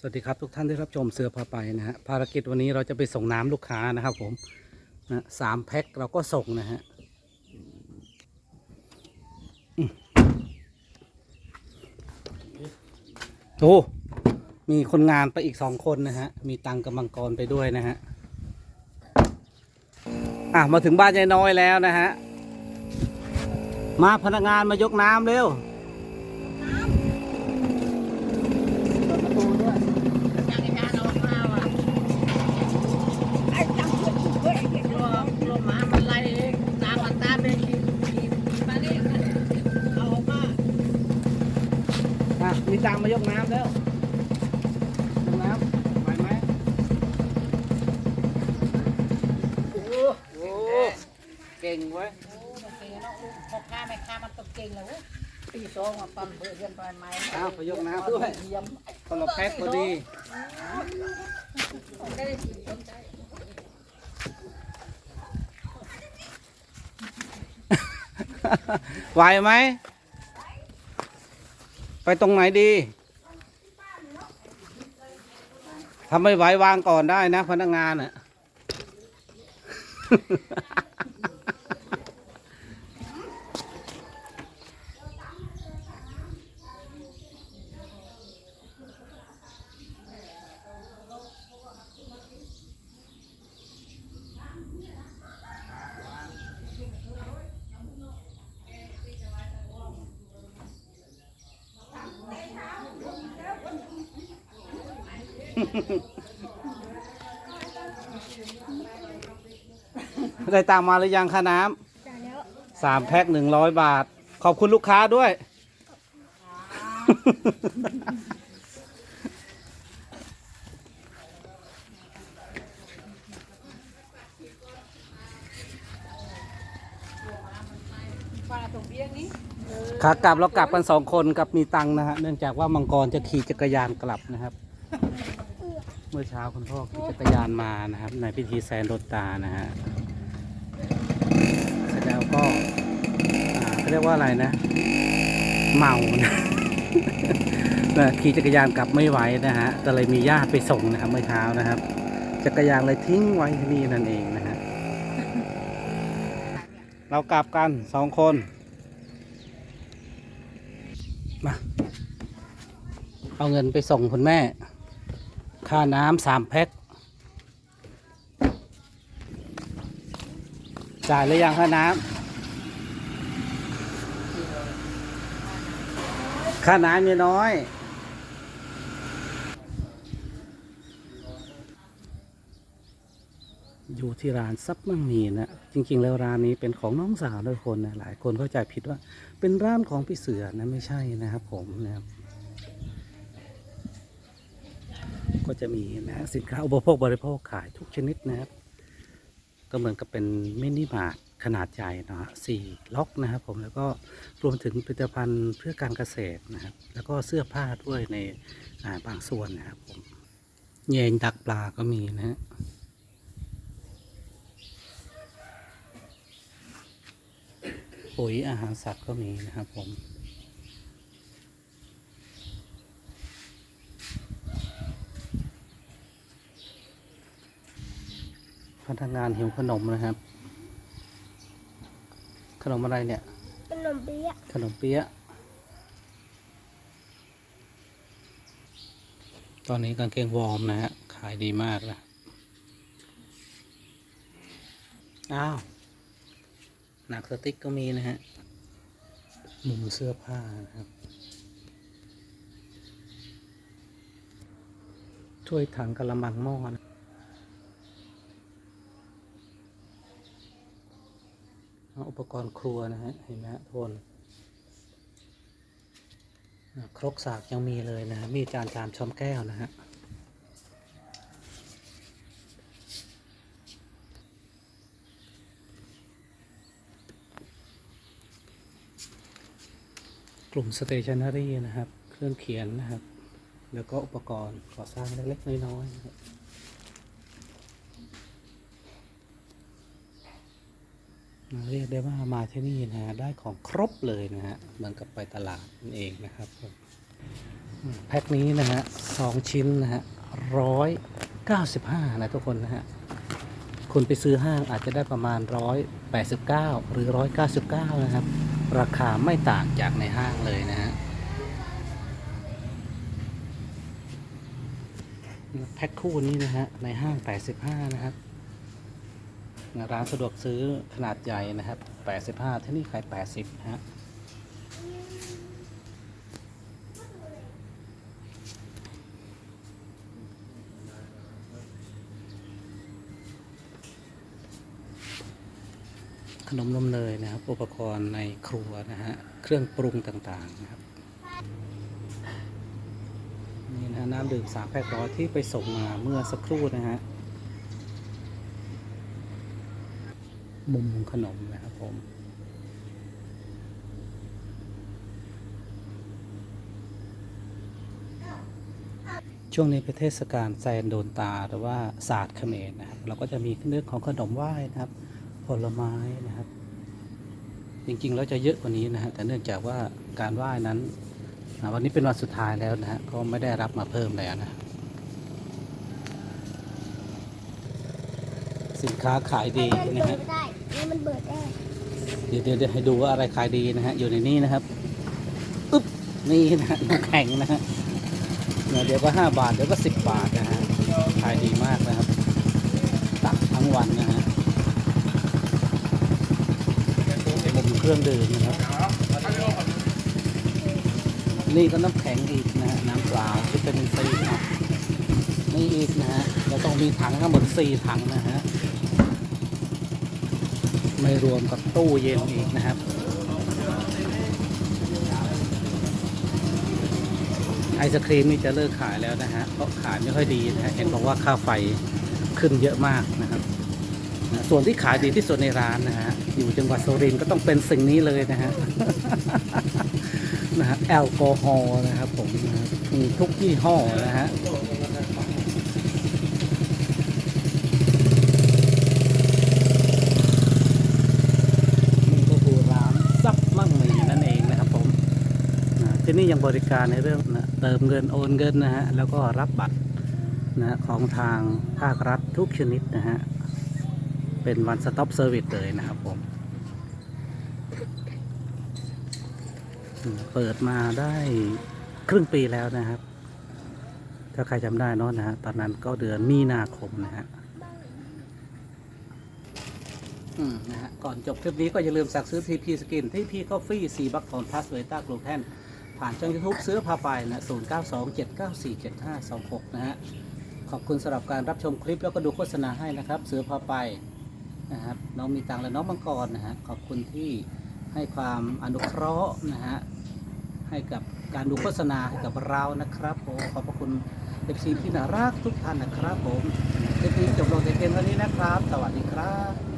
สวัสดีครับทุกท่านที่รับชมเสือพาไปนะฮะภารกิจวันนี้เราจะไปส่งน้ำลูกค้านะครับผมนะสามแพ็คเราก็ส่งนะฮะอืมโอ้มีคนงานไปอีกสองคนนะฮะ มีตังกำมังกรไปด้วยนะฮะอะมาถึงบ้านยายน้อยแล้วนะฮะ มาพนักงานมายกน้ำเร็ว จักรยานออกมาว่ะไอ้จังเพื่อนเพื่อนเห็นว่าลมหมามันไล่ตามมันตามไปกินกินกินมานี่เอาออกมา อะมีตังค์มายกน้ำแล้วยกน้ำไหวไหมโอ้โหเก่งเว้ยโอ้มันเก่งเนาะลูกพ่อค้าแม่ค้ามันต้องเก่งแล้วปีสองมาปั๊มเพื่อนไปไหมอ้าวไปยกน้ำด้วยเยี่ยมคนละแพ็คพอดีได้สิสนใจไหวไหม ไปตรงไหนดีทำไม่ไหววางก่อนได้นะ พนักงานอะ ได้ตังค์มาหรือยังค่าน้ำสามแพ็คหนึ่งร้อยบาท ขอบคุณลูกค้าด้วยปลาตรงเบี้ยงนี้ขากลับเรากลับกันสองคนกับมีตังค์นะฮะเนื่องจากว่ามังกรจะขี่จักรยานกลับนะครับเมื่อเช้าคุณพ่อขี่จักรยานมานะครับ ในพิธีแซนรถตานะฮะเสร็จแล้วก็เขาเรียกว่าอะไรนะ เมานะนะขี่จักรยานกลับไม่ไหวนะฮะก็เลยมีญาติไปส่งนะครับเมื่อเช้านะครับ จักรยานเลยทิ้งไว้ที่นี่นั่นเองนะฮะเรากลับกันสองคนมาเอาเงินไปส่งคุณแม่ ค่าน้ำสามแพ็คจ่ายหรือยังค่าน้ำค่าน้ำมีน้อยอยู่ที่ร้านซับมั่งมีนะจริง ๆ แล้วร้านนี้เป็นของน้องสาวด้วยคนนะหลายคนเข้าใจผิดว่า เป็นร้านของพี่เสือนะไม่ใช่นะครับผมนะครับ ก็จะมีนะสินค้าอุปโภคบริโภคขายทุกชนิดนะครับ ก็เหมือนกับเป็นมินิมาร์ทขนาดใหญ่นะฮะสี่ล็อกนะครับผมแล้วก็รวมถึงผลิตภัณฑ์เพื่อการเกษตรนะครับ แล้วก็เสื้อผ้าด้วยในาบางส่วนนะครับผมแยงดักปลาก็มีนะฮะปุ๋ยอาหารสัตว์ก็มีนะครับผม พนักงานหิวขนมนะครับ ขนมอะไรเนี่ย ขนมเปี๊ยะขนมเปี๊ยะตอนนี้กางเกงวอร์มนะฮะขายดีมากนะอ้าวหนักสติ๊กก็มีนะฮะมุมเสื้อผ้านะครับช่วยถังกระมังหม้อนะเอาอุ ปกรณ์ครัวนะฮะเห็นไหมทุกคนครกสากยังมีเลยนะฮะมีจานชามช้อมแก้วนะฮะกลุ่มสเตชันนารีนะครับ เครื่องเขียนนะครับ แล้วก็อุปกรณ์ก่อสร้างเล็กๆน้อยๆนะครับ เรียกได้ว่ามาที่นี่นะฮะได้ของครบเลยนะฮะเหมือนกับไปตลาดนั่นเองนะครับแพ็คนี้นะฮะสองชิ้นนะฮะร้อยเก้าสิบห้านะทุกคนนะฮะคุณไปซื้อห้างอาจจะได้ประมาณร้อยแปดสิบเก้าหรือร้อยเก้าสิบเก้านะครับ ราคาไม่ต่างจากในห้างเลยนะฮะแพ็คคู่นี้นะฮะในห้าง85นะครับ ร้านสะดวกซื้อขนาดใหญ่นะครับ 85 ที่นี่ขาย 80นะฮะขนมนมเนยนะครับ อุปกรณ์ในครัวนะฮะ เครื่องปรุงต่างๆนะครับ นี่นะฮะน้ำดื่มสามแพ็คร้อยที่ไปส่งมาเมื่อสักครู่นะฮะ มุมของขนมนะครับผมช่วงนี้เป็นเทศกาลแซนโดนตาหรือว่าศาสตร์เขมรนะครับเราก็จะมีเรื่องของขนมไหว้นะครับ ผลไม้นะครับ จริงๆแล้วจะเยอะกว่านี้นะฮะแต่เนื่องจากว่าการไหว้นั้นวันนี้เป็นวันสุดท้ายแล้วนะฮะก็ไม่ได้รับมาเพิ่มแล้วนะ สินค้าขายดีมันนะเบิฮะดได้นี่มันเบิดได้เดี๋ยวเดี๋ยวเดี๋ยวให้ดูว่าอะไรขายดีนะฮะอยู่ในนี้นะครับอึ๊บนี่นะฮะน้ำแข็งนะฮะเนี่ยเดี๋ยวก็ห้าบาทเดี๋ยวก็สิบบาทนะฮะขายดีมากนะครับตักทั้งวันนะฮะมุมเครื่องดื่มนะครับ นี่ก็น้ำแข็งอีกนะฮะน้ำเปล่าที่เป็นซีเนาะนี่อีกนะฮะเราต้องมีถังทั้งหมดสี่ถังนะฮะ ไม่รวมกับตู้เย็นอีกนะครับ ไอศครีมนี่จะเลิกขายแล้วนะฮะเพราะขายไม่ค่อยดีนะฮะเห็นบอกว่าค่าไฟขึ้นเยอะมากนะครับ ส่วนที่ขายดีที่สุดในร้านนะฮะอยู่จังหวัดสุรินทร์ก็ต้องเป็นสิ่งนี้เลยนะฮะนะฮะแอลกอฮอล์นะครับผมมีทุกยี่ห้อนะฮะ นี่ก็คือร้านซับมั่งมีนั่นเองนะครับผม นี่ยังบริการในเรื่องนะเติมเงินโอนเงินนะฮะแล้วก็รับบัตรนะของทางภาครัฐทุกชนิดนะฮะ เป็นวันสต็อปเซอร์วิสเลยนะครับผม เปิดมาได้ครึ่งปีแล้วนะครับ ถ้าใครจำได้เนะนะฮะตอนนั้นก็เดือนมีนาคมนะฮะอืมนะฮะก่อนจบคลิปนี้ก็อย่าลืมสั่งซื้อทีพีสกินที่พีกาแฟซีบัคทอนพัสเวต้ากลูแทน ผ่านช่องยูทูบซื้อพาไปนะ0 9 2 7 9 4 7 5 2 6นะฮะ ขอบคุณสำหรับการรับชมคลิปแล้วก็ดูโฆษณาให้นะครับซื้อพาไปนะครับน้องมีตังและน้องมังกรนะฮะขอบคุณที่ให้ความอนุเคราะห์นะฮะให้กับการดูโฆษณาให้กับเรานะครับผมขอบพระคุณเอฟซีที่น่ารักทุกท่านนะครับผมคลิปนี้จบลงแต่เพียงเท่านี้นะครับ สวัสดีครับ